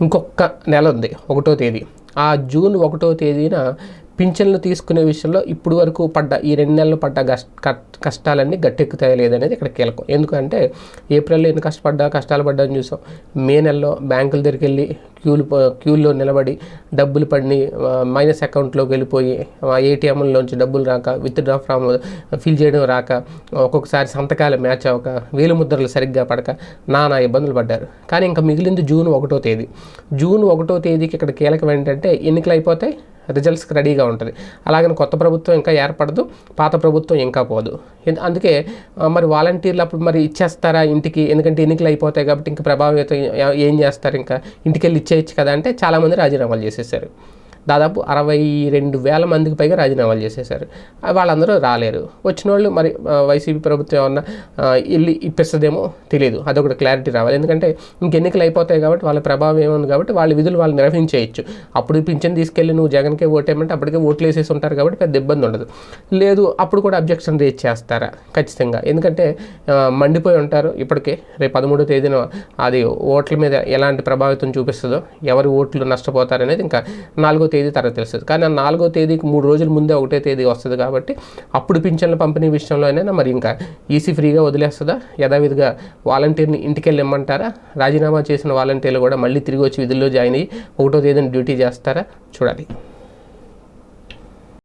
ఇంకొక నెల ఉంది ఒకటో తేదీ. ఆ జూన్ ఒకటో తేదీన పింఛన్లు తీసుకునే విషయంలో ఇప్పుడు వరకు పడ్డ ఈ రెండు నెలలు పడ్డ కష్ట కట్- కష్టాలన్నీ గట్టెక్కుతాయా లేదనేది ఇక్కడ కీలకం. ఎందుకంటే ఏప్రిల్లో ఎన్ని కష్టపడ్డా కష్టాలు పడ్డా అని చూసాం. మే నెలలో బ్యాంకుల దగ్గరికి వెళ్ళి క్యూలు క్యూల్లో నిలబడి డబ్బులు పడి మైనస్ అకౌంట్లోకి వెళ్ళిపోయి ఏటీఎంలోంచి డబ్బులు రాక విత్ డ్రా ఫ్రామ్ ఫిల్ చేయడం రాక ఒక్కొక్కసారి సంతకాలు మ్యాచ్ అవ్వక వేలు ముద్రలు సరిగ్గా పడక నానా ఇబ్బందులు పడ్డారు. కానీ ఇంకా మిగిలింది జూన్ ఒకటో తేదీ. జూన్ ఒకటో తేదీకి ఇక్కడ కీలకం ఏంటంటే ఎన్నికలు అయిపోతాయి. రిజల్ట్స్కి రెడీగా ఉంటుంది. అలాగని కొత్త ప్రభుత్వం ఇంకా ఏర్పడదు పాత ప్రభుత్వం ఇంకా పోదు. అందుకే మరి వాలంటీర్లు అప్పుడు మరి ఇచ్చేస్తారా ఇంటికి? ఎందుకంటే ఎన్నికలు అయిపోతాయి కాబట్టి ఇంకా ప్రభావితం ఏం చేస్తారు ఇంకా? ఇంటికి వెళ్ళి ఇచ్చేయచ్చు కదా అంటే చాలామంది రాజీనామాలు చేసేసారు. దాదాపు అరవై రెండు వేల మందికి పైగా రాజీనామాలు చేసేసారు వాళ్ళందరూ రాలేరు. వచ్చిన వాళ్ళు మరి వైసీపీ ప్రభుత్వం ఏమన్నా వెళ్ళి ఇప్పిస్తుందేమో తెలియదు అదొకటి క్లారిటీ రావాలి. ఎందుకంటే ఇంక ఎన్నికలు అయిపోతాయి కాబట్టి వాళ్ళ ప్రభావం ఏముంది కాబట్టి వాళ్ళ విధులు వాళ్ళు నిర్వహించేయచ్చు. అప్పుడు పింఛన్ తీసుకెళ్ళి నువ్వు జగన్కే ఓటేయమంటే అప్పటికే ఓట్లు వేసేసి ఉంటారు కాబట్టి పెద్ద ఇబ్బంది ఉండదు. లేదు అప్పుడు కూడా అబ్జెక్షన్ రేజ్ చేస్తారా? ఖచ్చితంగా. ఎందుకంటే మండిపోయి ఉంటారు ఇప్పటికే. రేపు పదమూడో తేదీన అది ఓట్ల మీద ఎలాంటి ప్రభావితం చూపిస్తుందో ఎవరి ఓట్లు నష్టపోతారనేది ఇంకా నాలుగో తేదీ తర్వాత తెలుస్తుంది. కానీ ఆ నాలుగో తేదీకి మూడు రోజుల ముందే ఒకటే తేదీ వస్తుంది కాబట్టి అప్పుడు పింఛన్ల పంపిణీ విషయంలో అయినా మరి ఇంకా ఈసీ ఫ్రీగా వదిలేస్తుందా? యథావిధిగా వాలంటీర్ని ఇంటికి ఇమ్మంటారా? రాజీనామా చేసిన వాలంటీర్లు కూడా మళ్ళీ తిరిగి వచ్చి విధుల్లో జాయిన్ అయ్యి ఒకటో తేదీని డ్యూటీ చేస్తారా? చూడాలి.